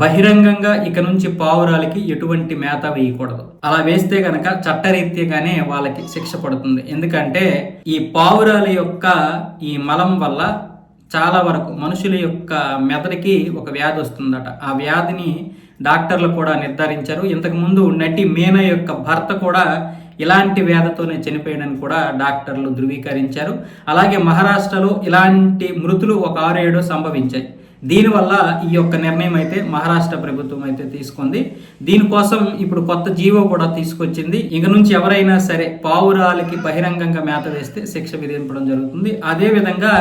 బహిరంగంగా ఇక నుంచి పావురాలకి ఎటువంటి మేత వేయకూడదు. అలా వేస్తే గనక చట్టరీత్యాగానే వాళ్ళకి శిక్ష పడుతుంది. ఎందుకంటే ఈ పావురాల యొక్క ఈ మలం వల్ల చాలా వరకు మనుషుల యొక్క మెదడుకి ఒక వ్యాధి వస్తుందట. ఆ వ్యాధిని డాక్టర్లు కూడా నిర్ధారించారు. ఇంతకు ముందు నటి మీనా యొక్క భర్త కూడా ఇలాంటి వ్యాధితోనే చనిపోయాడని కూడా డాక్టర్లు ధృవీకరించారు. అలాగే మహారాష్ట్రలో ఇలాంటి మృతులు ఒక ఆరు ఏడు సంభవించాయి. దీనివల్ల ఈ యొక్క నిర్ణయం అయితే మహారాష్ట్ర ప్రభుత్వం అయితే తీసుకుంది. దీనికోసం ఇప్పుడు కొత్త జీవో కూడా తీసుకొచ్చింది. ఇక నుంచి ఎవరైనా సరే పావురాలకి బహిరంగంగా మేత వేస్తే శిక్ష విధించడం జరుగుతుంది. అదే విధంగా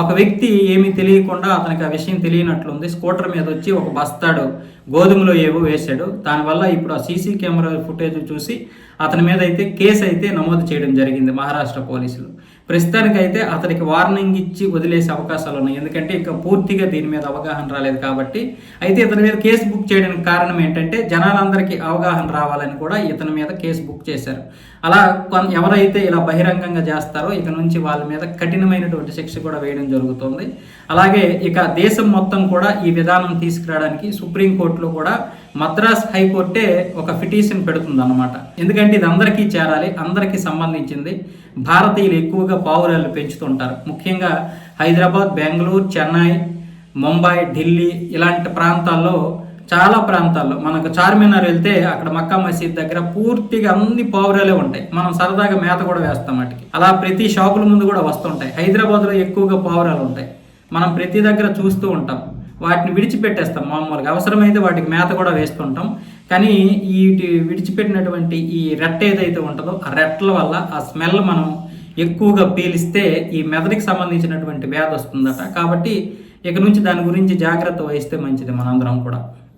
ఒక వ్యక్తి ఏమీ తెలియకుండా అతనికి ఆ విషయం తెలియనట్లుంది. స్కూటర్ మీద వచ్చి ఒక బస్తాడు గోధుమలో ఏవో వేశాడు. దానివల్ల ఇప్పుడు ఆ సీసీ కెమెరా ఫుటేజ్ చూసి అతని మీద అయితే కేసు అయితే నమోదు చేయడం జరిగింది మహారాష్ట్ర పోలీసులు. ప్రస్తుతానికైతే అతనికి వార్నింగ్ ఇచ్చి వదిలేసే అవకాశాలు ఉన్నాయి. ఎందుకంటే ఇంకా పూర్తిగా దీని మీద అవగాహన రాలేదు కాబట్టి అయితే ఇతని మీద కేసు బుక్ చేయడానికి కారణం ఏంటంటే జనాలందరికీ అవగాహన రావాలని కూడా ఇతని మీద కేసు బుక్ చేశారు. అలా ఎవరైతే ఇలా బహిరంగంగా చేస్తారో ఇక నుంచి వాళ్ళ మీద కఠినమైనటువంటి శిక్ష కూడా వేయడం జరుగుతుంది. అలాగే ఇక దేశం మొత్తం కూడా ఈ విధానం తీసుకురావడానికి హైకోర్టులో కూడా మద్రాస్ హైకోర్టే ఒక పిటిషన్ పెడుతుంది అనమాట ఎందుకంటే ఇది అందరికీ చేరాలి అందరికీ సంబంధించింది. భారతీయులు ఎక్కువగా పావురాలు పెంచుతుంటారు. ముఖ్యంగా హైదరాబాద్ బెంగళూరు చెన్నై ముంబై ఢిల్లీ ఇలాంటి ప్రాంతాల్లో చాలా ప్రాంతాల్లో మనకు చార్మినార్ వెళ్తే అక్కడ మక్కా మసీద్ దగ్గర పూర్తిగా అన్ని పావురాలే ఉంటాయి. మనం సరదాగా మేత కూడా వేస్తాం వాటికి. అలా ప్రతి షాపుల ముందు కూడా వస్తుంటాయి. హైదరాబాద్లో ఎక్కువగా పావురాలు ఉంటాయి. మనం ప్రతి దగ్గర చూస్తూ ఉంటాం. వాటిని విడిచిపెట్టేస్తాం మామూలుగా. అవసరమైతే వాటికి మేత కూడా వేస్తుంటాం. కానీ ఈ విడిచిపెట్టినటువంటి ఈ రెట్ట ఏదైతే ఉంటుందో ఆ రెట్టల వల్ల ఆ స్మెల్ మనం ఎక్కువగా పీలిస్తే ఈ మెదడుకి సంబంధించినటువంటి వ్యాధి వస్తుందట. కాబట్టి ఇక నుంచి దాని గురించి జాగ్రత్త వహిస్తే మంచిది మనందరం కూడా.